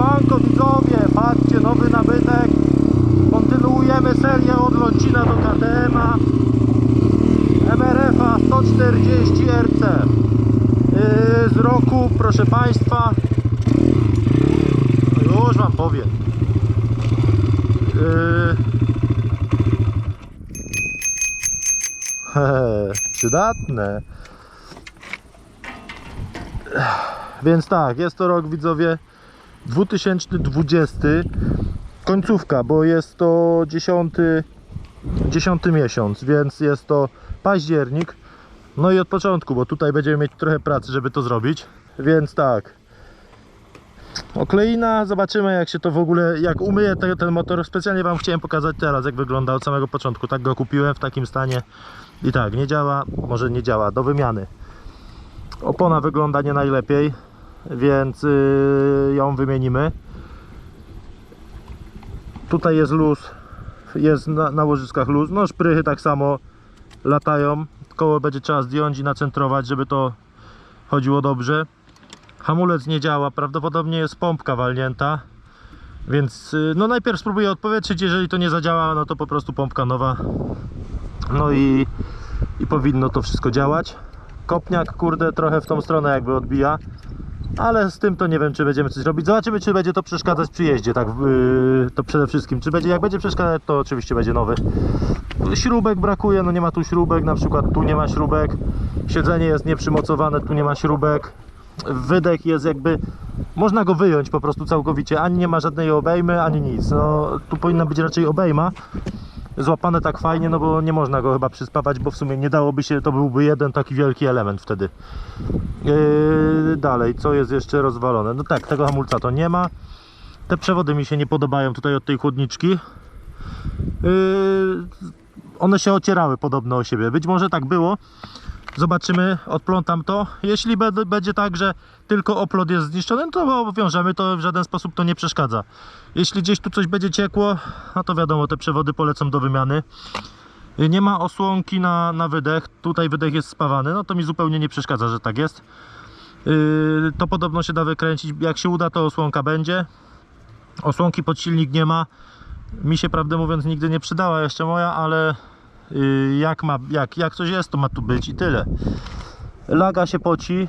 Siemanko widzowie, patrzcie, nowy nabytek. Kontynuujemy serię od Lącina do KTM-a. MRF-a 140 RC. Yy, z roku, proszę Państwa. Już Wam powiem. Yy... Przydatne. Więc tak, jest to rok widzowie 2020 końcówka, bo jest to 10, 10 miesiąc, więc jest to październik. No i od początku, bo tutaj będziemy mieć trochę pracy, żeby to zrobić. Więc tak. Okleina, zobaczymy jak się to w ogóle, jak umyję ten, ten motor. Specjalnie Wam chciałem pokazać teraz, jak wygląda od samego początku. Tak go kupiłem w takim stanie. I tak, nie działa, może nie działa, do wymiany. Opona wygląda nie najlepiej, więc yy, ją wymienimy. Tutaj jest luz, jest na, na łożyskach luz. No szprychy tak samo latają. Koło będzie trzeba zdjąć i nacentrować, żeby to chodziło dobrze. Hamulec nie działa, prawdopodobnie jest pompka walnięta. Więc yy, no najpierw spróbuję odpowietrzyć, jeżeli to nie zadziała, no to po prostu pompka nowa. No i, i powinno to wszystko działać. Kopniak, kurde, trochę w tą stronę jakby odbija. Ale z tym to nie wiem, czy będziemy coś robić. Zobaczymy, czy będzie to przeszkadzać przy jeździe, tak yy, to przede wszystkim. Czy będzie, jak będzie przeszkadzać, to oczywiście będzie nowy. Śrubek brakuje, no nie ma tu śrubek, na przykład tu nie ma śrubek. Siedzenie jest nieprzymocowane, tu nie ma śrubek. Wydech jest jakby, można go wyjąć po prostu całkowicie. Ani nie ma żadnej obejmy, ani nic. No, tu powinna być raczej obejma złapane tak fajnie, no bo nie można go chyba przyspawać, bo w sumie nie dałoby się, to byłby jeden taki wielki element wtedy. Yy, dalej, co jest jeszcze rozwalone? No tak, tego hamulca to nie ma. Te przewody mi się nie podobają tutaj od tej chłodniczki. Yy, one się ocierały podobno o siebie. Być może tak było. Zobaczymy, odplątam to. Jeśli będzie tak, że tylko oplot jest zniszczony, to obowiążemy, to w żaden sposób to nie przeszkadza. Jeśli gdzieś tu coś będzie ciekło, no to wiadomo, te przewody polecą do wymiany. Nie ma osłonki na, na wydech, tutaj wydech jest spawany, no to mi zupełnie nie przeszkadza, że tak jest. Yy, to podobno się da wykręcić, jak się uda to osłonka będzie. Osłonki pod silnik nie ma. Mi się prawdę mówiąc nigdy nie przydała jeszcze moja, ale jak, ma, jak, jak coś jest to ma tu być i tyle. Laga się poci,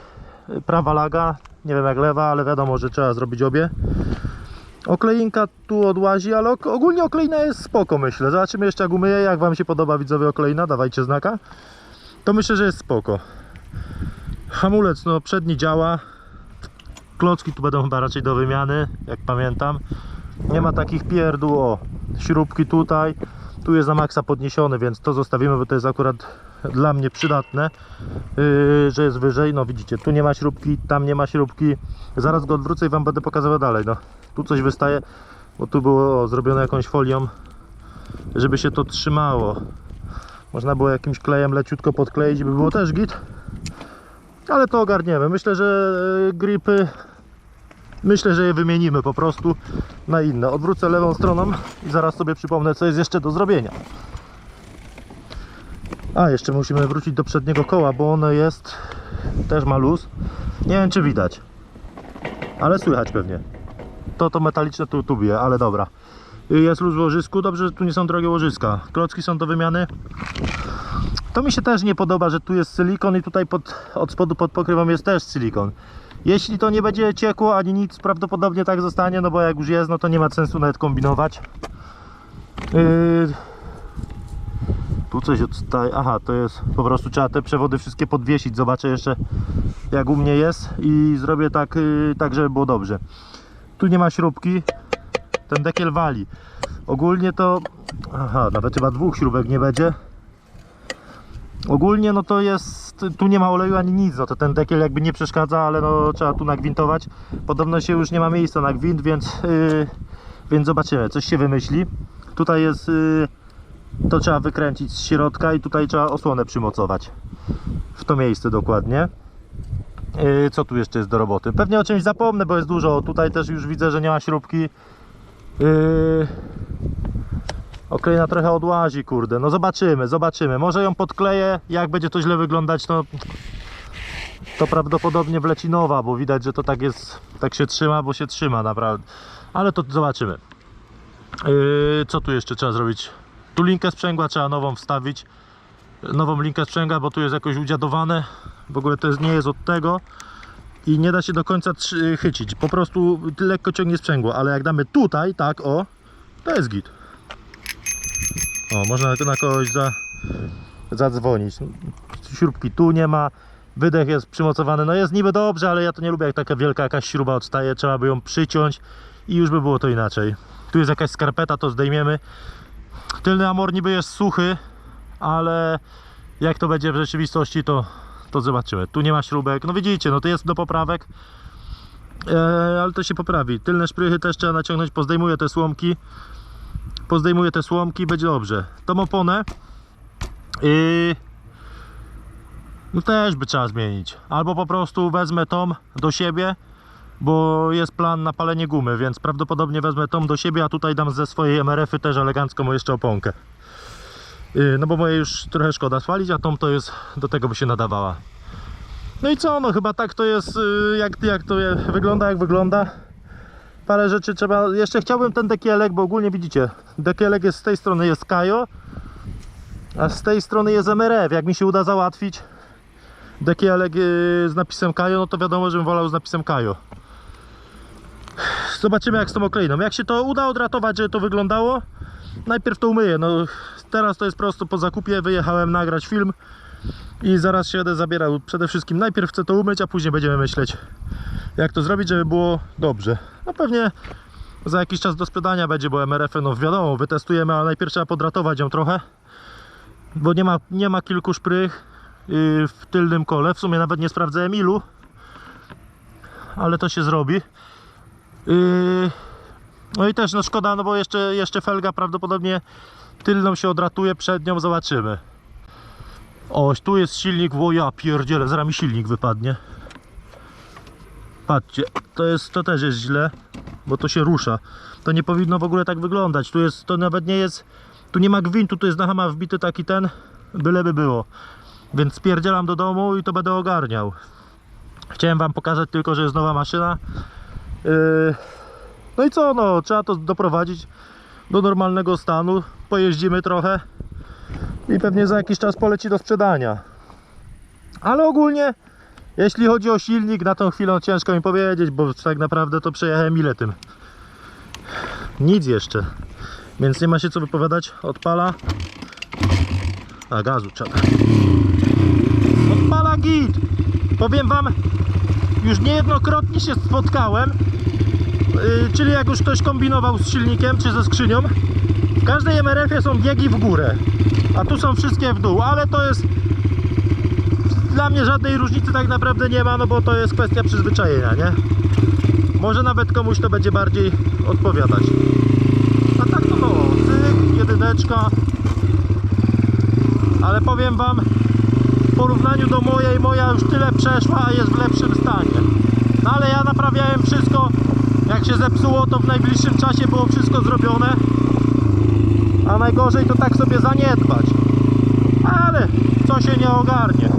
prawa laga, nie wiem jak lewa, ale wiadomo, że trzeba zrobić obie. Okleinka tu odłazi, ale ogólnie okleina jest spoko myślę. Zobaczymy jeszcze jak umyję, jak Wam się podoba widzowie okleina, dawajcie znaka. To myślę, że jest spoko. Hamulec no przedni działa. Klocki tu będą chyba raczej do wymiany, jak pamiętam. Nie ma takich pierdół, o, śrubki tutaj. Tu jest na maksa podniesiony, więc to zostawimy, bo to jest akurat dla mnie przydatne, yy, że jest wyżej. No widzicie, tu nie ma śrubki, tam nie ma śrubki. Zaraz go odwrócę i Wam będę pokazywał dalej. No, tu coś wystaje, bo tu było zrobione jakąś folią, żeby się to trzymało. Można było jakimś klejem leciutko podkleić, by było też git. Ale to ogarniemy. Myślę, że yy, gripy Myślę, że je wymienimy po prostu na inne. Odwrócę lewą stroną i zaraz sobie przypomnę, co jest jeszcze do zrobienia. A, jeszcze musimy wrócić do przedniego koła, bo ono jest, też ma luz. Nie wiem, czy widać, ale słychać pewnie. To to metaliczne tu, tu bije, ale dobra. Jest luz w łożysku, dobrze, że tu nie są drogie łożyska. Klocki są do wymiany. To mi się też nie podoba, że tu jest silikon i tutaj pod, od spodu pod pokrywą jest też silikon. Jeśli to nie będzie ciekło ani nic, prawdopodobnie tak zostanie, no bo jak już jest, no to nie ma sensu nawet kombinować. Yy... Tu coś odstaje. Aha, to jest po prostu trzeba te przewody wszystkie podwiesić. Zobaczę jeszcze jak u mnie jest i zrobię tak, yy, tak żeby było dobrze. Tu nie ma śrubki. Ten dekiel wali. Ogólnie to. Aha, nawet chyba dwóch śrubek nie będzie. Ogólnie no to jest, tu nie ma oleju ani nic, no to ten dekiel jakby nie przeszkadza, ale no trzeba tu nagwintować. Podobno się już nie ma miejsca na gwint, więc, yy, więc zobaczymy, coś się wymyśli. Tutaj jest, yy, to trzeba wykręcić z środka i tutaj trzeba osłonę przymocować. W to miejsce dokładnie. Yy, co tu jeszcze jest do roboty? Pewnie o czymś zapomnę, bo jest dużo. Tutaj też już widzę, że nie ma śrubki. Yy, Okleina trochę odłazi, kurde. No zobaczymy, zobaczymy. Może ją podkleję, jak będzie to źle wyglądać, to, to prawdopodobnie wleci nowa, bo widać, że to tak jest, tak się trzyma, bo się trzyma naprawdę. Ale to zobaczymy. Yy, co tu jeszcze trzeba zrobić? Tu linkę sprzęgła trzeba nową wstawić. Nową linkę sprzęgła, bo tu jest jakoś udziadowane. W ogóle to jest, nie jest od tego. I nie da się do końca chycić. Po prostu lekko ciągnie sprzęgło, ale jak damy tutaj, tak o, to jest git. O, można na kogoś za, zadzwonić. Śrubki tu nie ma. Wydech jest przymocowany. No jest niby dobrze, ale ja to nie lubię jak taka wielka jakaś śruba odstaje. Trzeba by ją przyciąć i już by było to inaczej. Tu jest jakaś skarpeta, to zdejmiemy. Tylny amor niby jest suchy, ale jak to będzie w rzeczywistości, to, to zobaczymy. Tu nie ma śrubek. No widzicie, no to jest do poprawek. E, ale to się poprawi. Tylne szprychy też trzeba naciągnąć. Pozdejmuję te słomki. Pozdejmuję te słomki, będzie dobrze. Tą oponę. Yy, no też by trzeba zmienić. Albo po prostu wezmę tą do siebie, bo jest plan na palenie gumy, więc prawdopodobnie wezmę tą do siebie, a tutaj dam ze swojej MRF-y też elegancką jeszcze oponkę. Yy, no bo moje już trochę szkoda spalić, a tą to jest, do tego by się nadawała. No i co, no chyba tak to jest, yy, jak, jak to wygląda, jak wygląda. Parę rzeczy trzeba, jeszcze chciałbym ten dekielek, bo ogólnie widzicie, dekielek jest z tej strony jest Kajo, a z tej strony jest MRF. Jak mi się uda załatwić dekielek yy, z napisem Kajo, no to wiadomo, żebym wolał z napisem Kajo. Zobaczymy jak z tą okleiną. Jak się to uda odratować, żeby to wyglądało, najpierw to umyję. No, teraz to jest prosto po zakupie, wyjechałem nagrać film i zaraz się będę zabierał. Przede wszystkim najpierw chcę to umyć, a później będziemy myśleć jak to zrobić, żeby było dobrze. No pewnie za jakiś czas do sprzedania będzie, bo MRF, no wiadomo, wytestujemy, ale najpierw trzeba podratować ją trochę, bo nie ma, nie ma kilku szprych yy, w tylnym kole. W sumie nawet nie sprawdzałem ilu, ale to się zrobi. Yy, no i też no szkoda, no bo jeszcze, jeszcze felga prawdopodobnie tylną się odratuje, przednią zobaczymy. Oś, tu jest silnik, o ja pierdzielę, zaraz mi silnik wypadnie. Patrzcie, to jest, to też jest źle, bo to się rusza. To nie powinno w ogóle tak wyglądać. Tu jest, to nawet nie jest, tu nie ma gwintu, tu jest na hama wbity taki ten, byleby było. Więc spierdzielam do domu i to będę ogarniał. Chciałem wam pokazać tylko, że jest nowa maszyna. Yy, no i co, no, trzeba to doprowadzić do normalnego stanu. Pojeździmy trochę i pewnie za jakiś czas poleci do sprzedania. Ale ogólnie jeśli chodzi o silnik, na tą chwilę ciężko mi powiedzieć, bo tak naprawdę to przejechałem ile tym? Nic jeszcze. Więc nie ma się co wypowiadać. Odpala. A gazu trzeba. Odpala git! Powiem wam, już niejednokrotnie się spotkałem, yy, czyli jak już ktoś kombinował z silnikiem czy ze skrzynią, w każdej MRF-ie są biegi w górę, a tu są wszystkie w dół, ale to jest dla mnie żadnej różnicy tak naprawdę nie ma, no bo to jest kwestia przyzwyczajenia, nie? Może nawet komuś to będzie bardziej odpowiadać. A tak to no, cyk, jedyneczka. Ale powiem wam, w porównaniu do mojej, moja już tyle przeszła, a jest w lepszym stanie. No ale ja naprawiałem wszystko, jak się zepsuło, to w najbliższym czasie było wszystko zrobione. A najgorzej to tak sobie zaniedbać. Ale co się nie ogarnie.